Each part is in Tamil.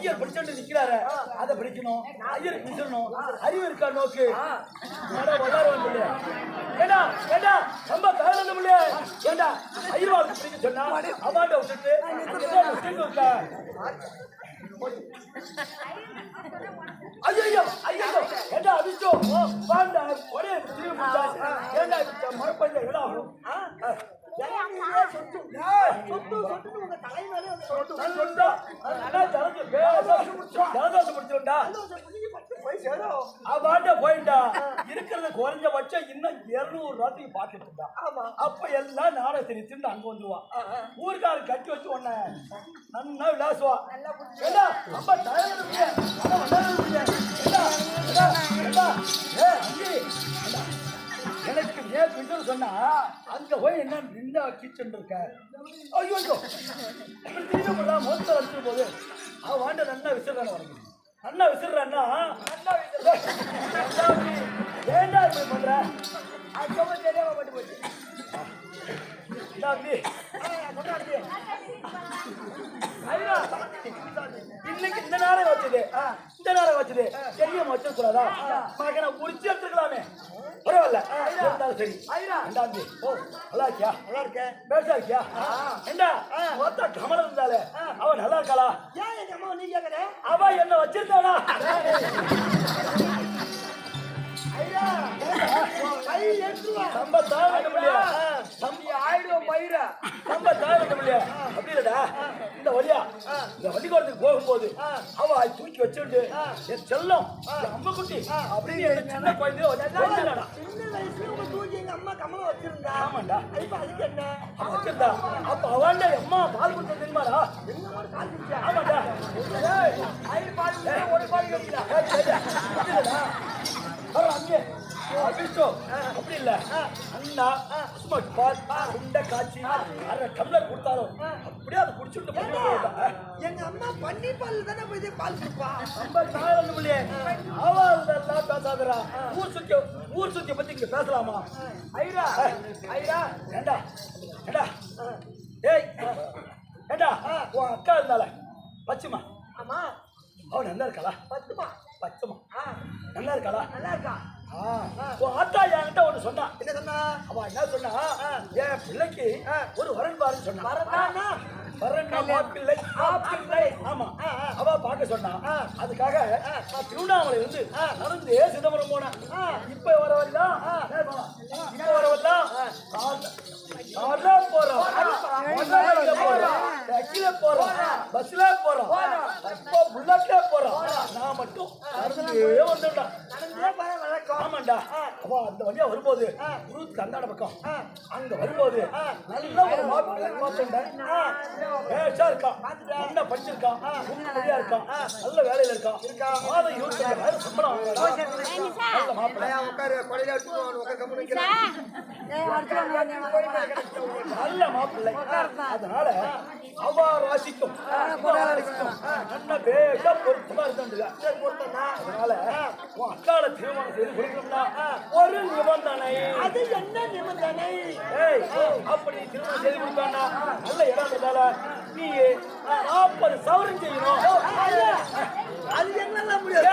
ஐயர் படிச்சுட்டு நிக்கிறாரு அதை படிக்கணும் ஐயர் பிடிச்சிடணும் அறிவு இருக்கா நோக்கு. ஏண்டா ஏண்டா ரொம்ப தகவல் முடியல ஏண்டா ஐயர் பிடிக்க சொன்னா அவாண்ட விட்டுட்டு இருக்கா? ஐயோ ஐயோ ஏண்டா அடிச்சோ வாண்டா ஒரே திரும்பி முடிச்சா ஏண்டா மரப்பஞ்ச எல்லாம் ஆகும்? சொத்து சொத்து உங்க தலைமையிலே சொத்து போயிட்டா? இருக்கிறது குறைஞ்சபட்சம் இன்னும் இருநூறு ரூபாய்க்கு பாத்துட்டு இருந்தா. அப்ப எல்லாம் நாடகத்தை நிறுத்திட்டு அங்க வந்துருவா. ஊருக்காரர் கட்டி வச்சு உன்ன நன்னா விளாசுவா. ரொம்ப எனக்கு ஏன் பிடிச்சது சொன்னா அங்க போய் என்ன நின்றா கிச்சன் இருக்க? ஐயோ திரும்ப மொத்தம் அடிச்சிட்டு போது அவ வாண்ட நன்னா விசிறான வரணும் நன்னா விசிறான்னா ஏண்டா இப்படி பண்ற. அதுக்கப்புறம் தெரியாம பட்டு போச்சு. இன்னைக்கு இந்த நேரம் வச்சது. இந்த நேரம் வச்சது. தெரியாம வச்சிருக்கூடாதா மகனை உரிச்சு எடுத்துக்கலாமே பரவாயில்ல. இருந்தாலும் சரி. ரெண்டாந்தி ஓ நல்லா இருக்கியா நல்லா இருக்கேன் பேசா இருக்கியா என்ன மொத்த கமலம் இருந்தாலே. அவன் நல்லா இருக்காளா ஏன் எங்க அம்மா நீ கேக்குற? அவ என்ன வச்சிருந்தானா நம்ம தாழ நம்ம ஆயிடும் பயிர நம்ம தாழ அப்படி இல்லடா இந்த வழியா இந்த வண்டிகோடத்துக்கு போகும்போது அவ தூக்கி வச்சுட்டு என் செல்லம் அம்மா குட்டி அப்படின்னு சின்ன குழந்தைய தூக்கி அம்மா கமலம் வச்சிருந்தா ஆமாண்டா. இப்ப அதுக்கு என்ன வச்சிருந்தா அப்ப அவன்டா அம்மா பால் கொடுத்த தெரியுமாடா என்ன குடிச்சா ஆமாண்டா பால் ஒரு பால் ஏய், சரிடா. அப்படி இல்லடா. வர அங்கே. அபிஷோ, அப்படி இல்ல. அண்ணா சும்மா பால் குண்டை காய்ச்சி அரை டம்ளர் கொடுத்தாலும் அப்படியே அதை குடிச்சுட்டு. எங்க அம்மா பால் தானே போய் பால் குடிப்பா? நம்ம தாழம் இல்லையே அவ அதெல்லாம் பேசாதடா. ஊர் சுத்தி ஊர் சுத்தி பத்தி இங்க பேசலாமா? ஐரா ஐரா ஏண்டா? ஏண்டா? ஏய் ஏண்டா? உன் அக்கா இருந்தால பச்சுமா ஆமா அவ நல்லா இருக்காளா? பத்துமா ஆ, நல்லா இருக்காளா? நல்லா இருக்கா? ஆ, சொன்னா? என்ன சொன்னா? அவ என்ன சொன்னா? என் பிள்ளைக்கு ஒரு வரன் பாருன்னு சொன்னா வரன்னா மாப்பிள்ளை மாப்பிள்ளை. ஆமா. அவ பார்க்க சொன்னா. அதுக்காக நான் திருவண்ணாமலை இருந்து நடந்தே சிதம்பரம் போனேன். இப்ப வர வரலாம் இப்ப வர வரலாம் போறோம் போறோம் போறோம் பஸ்ல போறோம் புல்லட்ல போறோம் நான் மட்டும் நடந்தே வந்துட்டேன் வழக்கம் ஆமாண்டா அப்ப அந்த வழியா வரும்போது குருத்துக்கு அந்தாட பக்கம். அங்க வரும்போது நல்ல ஒரு மாப்பிள்ளை இருக்கான் நல்லா படிச்சிருக்கான் உண்மையா இருக்கான் நல்ல வேலையில இருக்கான் இருக்கான் மாதம் இருபத்தஞ்சாயிரம் சம்பளம் வாங்குறான். நல்ல மாப்பிள்ளை. உட்காரு. கொலையில நல்ல மாப்பிள்ளை. அதனால அவ ராசிக்கும். நல்ல பேஷா பொருத்தமா இருந்துங்க அதனால உன் அக்கால திருமணம் செய்து ஒரு நிபந்தனை. அது என்ன நிபந்தனை? ஏய் அப்படி திருமணம் செய்து கொடுத்தான்னா நல்ல இடம் இருந்தால நீ நாற்பது சவரம் செய்யணும். அது என்னெல்லாம் முடியாது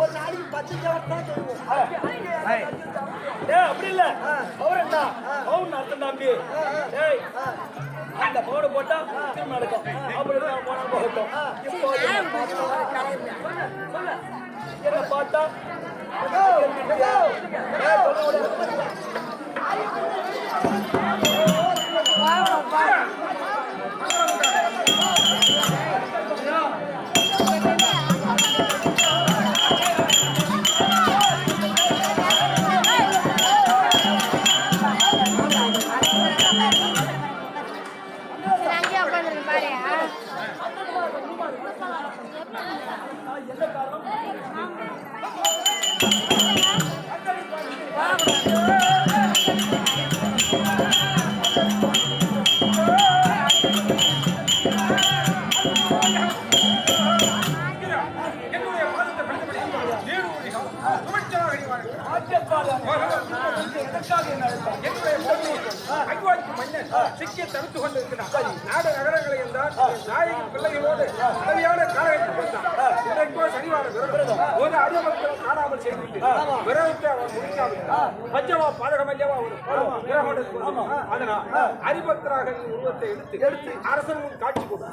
ஒரு நாளைக்கு பத்து தான் செய்வோம். ஏய் அப்படி இல்ல. பவர் என்ன பவுன் அர்த்தம் தம்பி. ஏய் அந்த பவுடர் போட்டா திரும்ப நடக்கும். அப்படி நான் போனா போகட்டும் இப்போ என்ன பார்த்தா என்ன பார்த்தா எதற்காக என்னுடைய மோதியை அய்வாய்க்கு மன்னன் சிக்கிய தடுத்துக் கொண்டிருக்கிறார் நாடு நகரங்களை என்றால் நாயகி பிள்ளைகளோடு உதவியான காலகட்டம் வந்தான் இன்றைக்கோ ஒரு அடிமக்கள் விரதத்தை அவன் பஞ்சமா பாதகம் அல்லவா ஒரு அரிபக்தராக நீ உருவத்தை எடுத்து எடுத்து அரசன் முன் காட்சி கொடு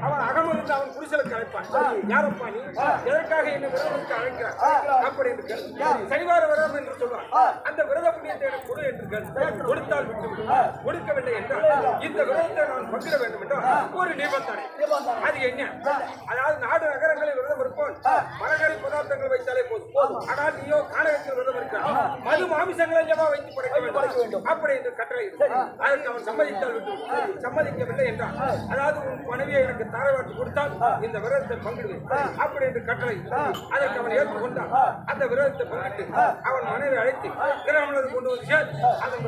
அவன் அகமருந்து அவன் குடிசலுக்கு அழைப்பான் யாரப்பா நீ எதற்காக என்ன விரதத்துக்கு அப்படி என்று சனிவார விரதம் என்று சொல்வார் அந்த விரத புண்ணியத்தை எனக்கு கொடு என்று கொடுத்தால் விட்டு கொடுக்கவில்லை என்றால் இந்த விரதத்தை நான் பங்கிட வேண்டும் என்றால் ஒரு நிபந்தனை அது என்ன அதாவது நாடு நகரங்களில் விரதம் இருப்போம் மரகரி பதார்த்தங்கள் வைத்தாலே போதும் ஆனால் நீயோ காணகத்தில் விரதம் இருக்க மது மாமிசங்களை எல்லாம் வைத்து படைக்க வேண்டும். அப்படி என்று கட்டளை. அதற்கு அவன் சம்மதித்தால் விட்டு. சம்மதிக்கவில்லை என்றால் அதாவது உன் மனைவியை எனக்கு தாரவாட்டு கொடுத்தால் இந்த விரதத்தை பங்கிடுவேன். அப்படி என்று கட்டளை. அதற்கு அவன் ஏற்றுக்கொண்டான். அந்த விரதத்தை பங்கிட்டு அவன் மனைவி அழைத்து கிராமத்தில் கொண்டு வந்து அதன்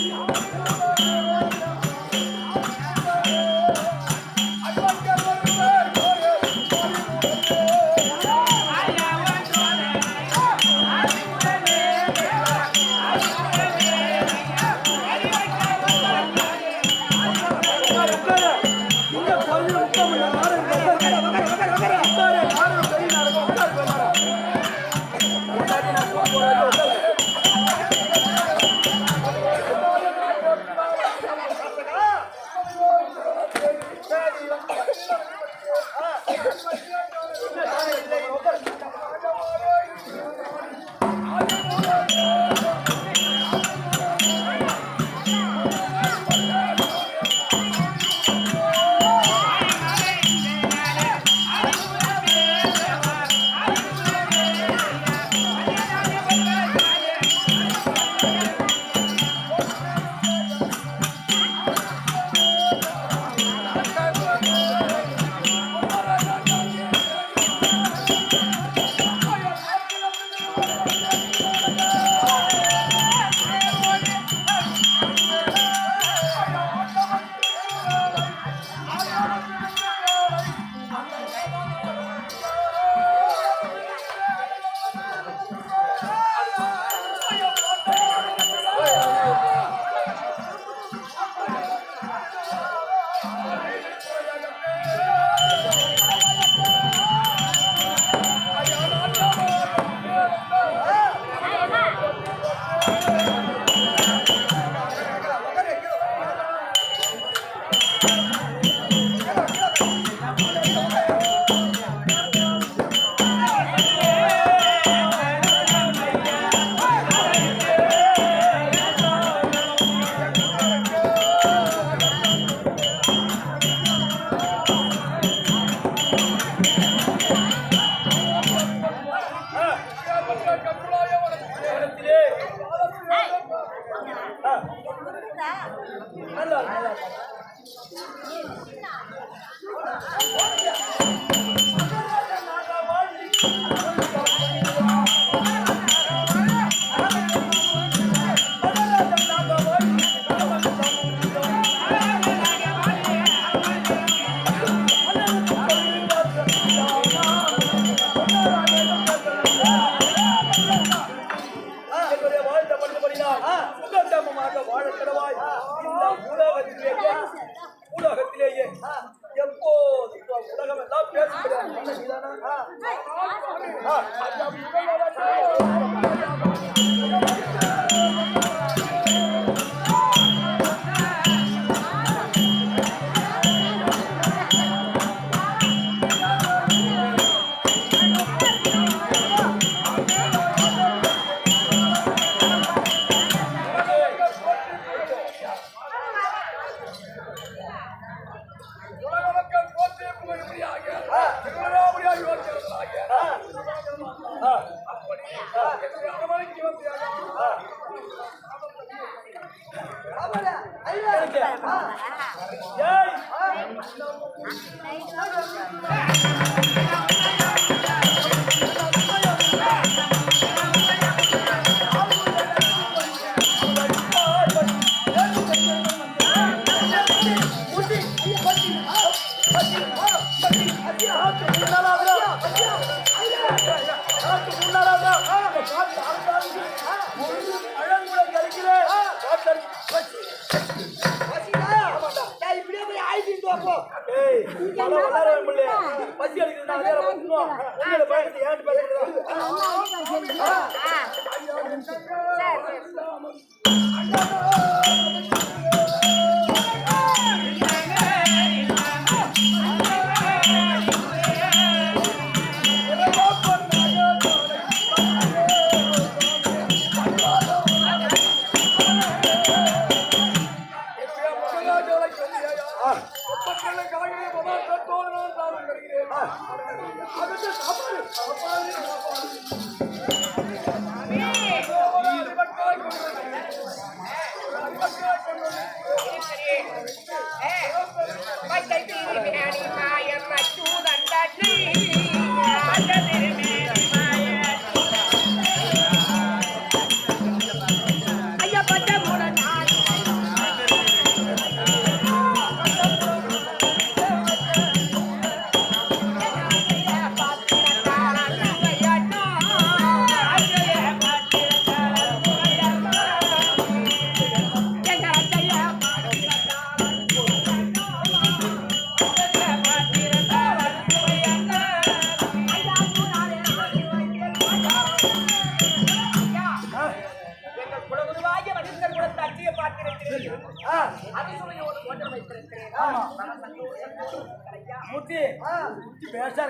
Yeah. நல்லா あ、あ、あ、あ、あ、あ、あ、あ、あ、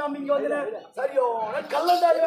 நாம இங்க வந்து சரியோ கல்லண்டாரு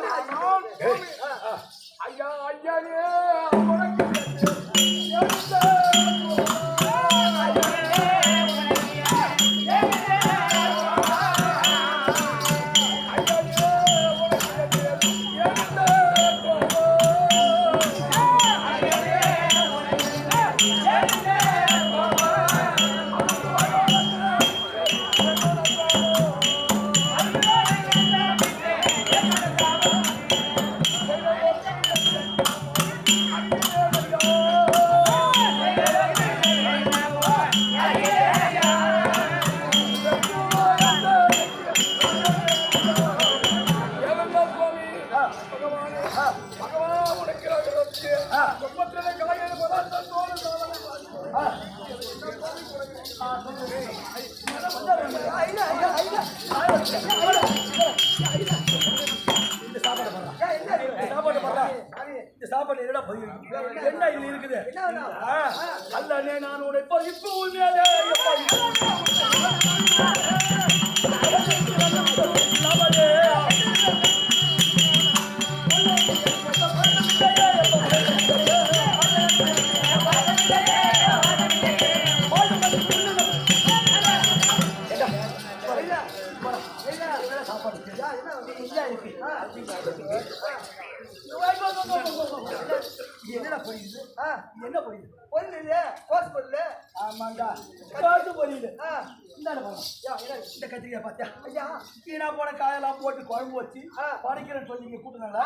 வச்சு ஆ. பறிக்கிறேன்னு சொல்லி இங்க கூட்டுனாங்களா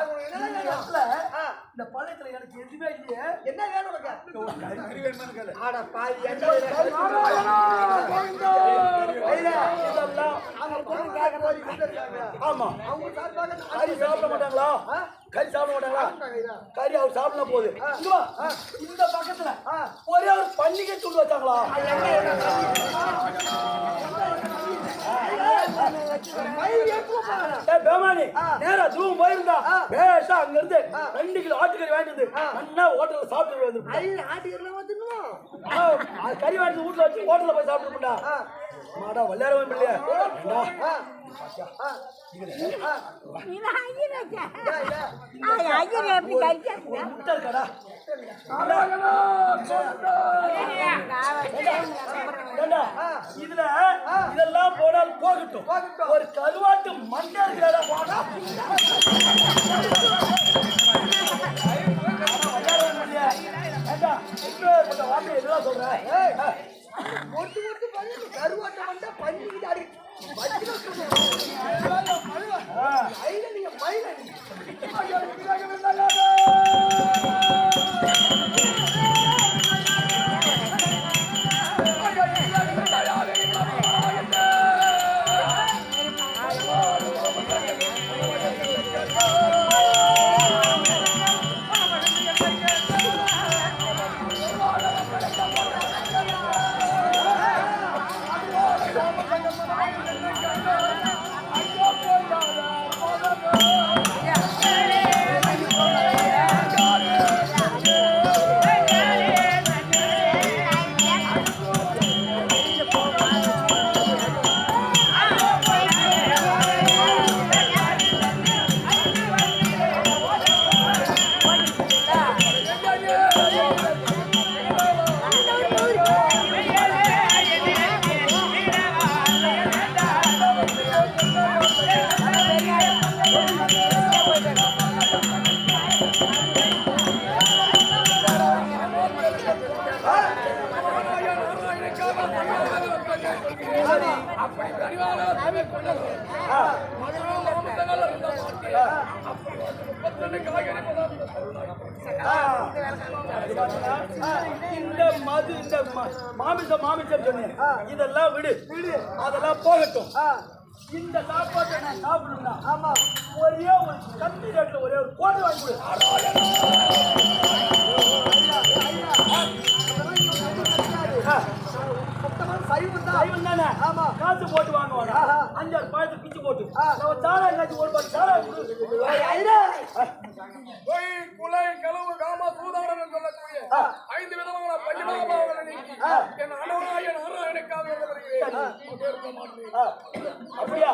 இந்த பழத்துல எனக்கு எதுவுமே இல்லையே. என்ன வேணும் ஆமா. அவங்க சாப்பாடு கறி சாப்பிட மாட்டாங்களா? கறி சாப்பிட மாட்டாங்களா? கறி அவர் சாப்பிடலாம் போகுது. இந்த பக்கத்துல ஒரே ஒரு பன்னிகை துண்டு வச்சாங்களா? பேமானி, நேரா தூரம் போயிருந்தா பேசா அங்க இருந்து ரெண்டு கிலோ ஆட்டுக்கறி வாங்கிட்டு நல்லா ஹோட்டல்ல சாப்பிட்டு வந்து ஆட்டுக்கெல்லாம் வந்துடணும் கறி வாங்கிட்டு வீட்டுல வச்சு ஹோட்டல்ல போய் சாப்பிட்டுட்டா மாடா வல்லாரவன் இல்லையா இதுல இதெல்லாம் போனால் போகட்டும் ஒரு கருவாட்டு மண்டல போனா வார்த்தை எதுவா சொல்றேன் கருவாட்டை மயில நீங்க மயில இந்த மது இந்த மாமிசம் மாமிசம் சொன்னேன். இதெல்லாம் விடு. விடு அதெல்லாம் போகட்டும். இந்த சாப்பாட்டை நான் சாப்பிடணும்னா ஆமா. ஒரே ஒரு கத்தி ரேட்ல ஒரே ஒரு கோடு வாங்கி கொடு. சைவம் தான்? ஆமா. காசு போட்டு வாங்குவாங்க அஞ்சாறு பழத்தை பிச்சு போட்டு. நம்ம சாரா எங்காச்சும் ஒரு கொடு. ஐயா. பொய், குலை, காம, சூதாடம் என்று சொல்லக்கூடிய ஐந்து விதமான பஞ்சமாபாவங்களை நீக்கி என் அனவராய நாராயணுக்காக அப்படியா?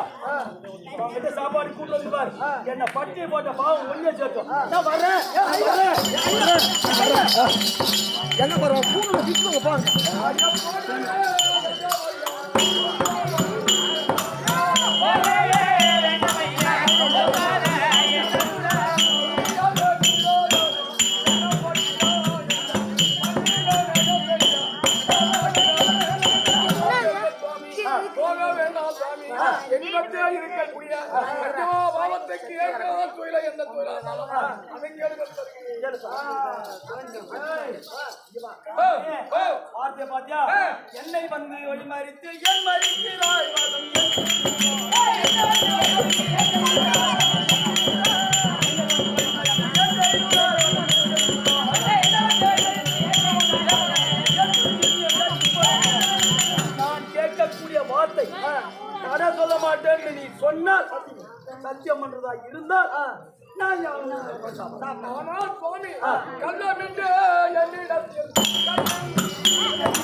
உங்ககிட்ட சாப்பாடு கூட்டு வந்து பாரு. என்ன பட்டி போட்ட பாவம் ஒண்ணே சேர்த்தோம். நான் வரேன் நான் வரேன் எங்க போறோம் Thank you. தொழிலானாலும் அதை ஓ, ஓ. என்னை வந்து வழிமறித்து என் மறிக்கிறாய் நான் கேட்கக்கூடிய வார்த்தை தடை சொல்ல மாட்டேன்னு நீ சொன்னால் சத்தியம் பண்றதா இருந்தால் நான். ஆனால் சுவாமி கள்ளமிட்டு என்னிடத்தில் என்னிடத்தில்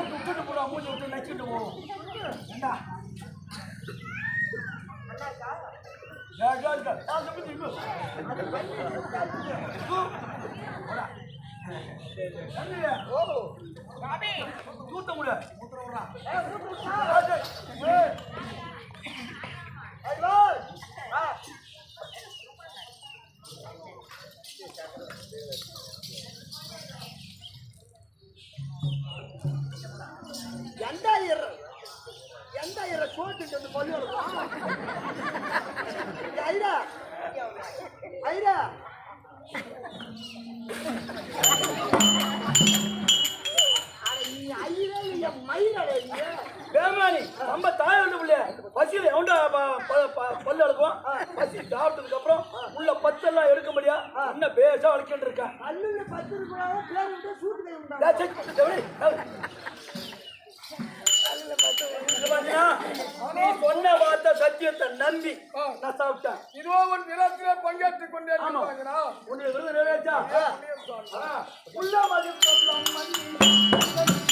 அண்ணா கூப்பிட்டு போடா மூஞ்சி விட்டு நச்சுட்டு போவோம் என்ன ஏய், ஏய், ரெண்டாயிரம் ரெண்டாயிரம் கோட்டு வந்து மொழி ஐரா. ஐரா. நம்ம தாய் வந்து பிள்ளைய? பசியில் எவன்டா பல்லு அழுக்கும் பசி சாப்பிட்டதுக்கு அப்புறம் உள்ள பச்செல்லாம் எடுக்க முடியா? இன்னும் பேசா அழுக்கிட்டு இருக்கேன் பல்லு பத்து இருக்கா பேர் சூட்டு பாத்தீங்கன்னா, நீ சொன்ன வார்த்தை சத்தியத்தை நம்பி நான் சாப்பிட்டேன் உன் விழாத்திலே பங்கேற்றுக் கொண்டே? உன்னுடைய விருது நிறைவேற்றா. உள்ள மதில் சொல்லம் மன்னி.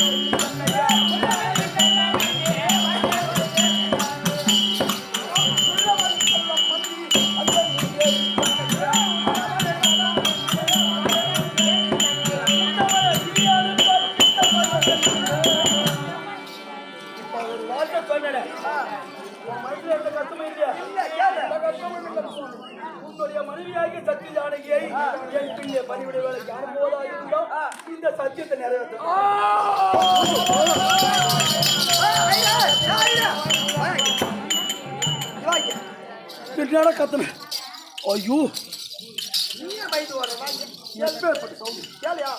சொன்னேனே. மனசுல எந்த கஷ்டமும் இல்லையா? உன்னுடைய மனைவியாகிய சத்திய ஜானகியை என் பின்னே பணிவிட வேலைக்கு அனுப்புவதா இருந்தோம் இந்த சத்தியத்தை நிறைவேற்ற கத்தன? ஐயோ. எப்பேற்பட்ட சவுண்ட். கேளையா?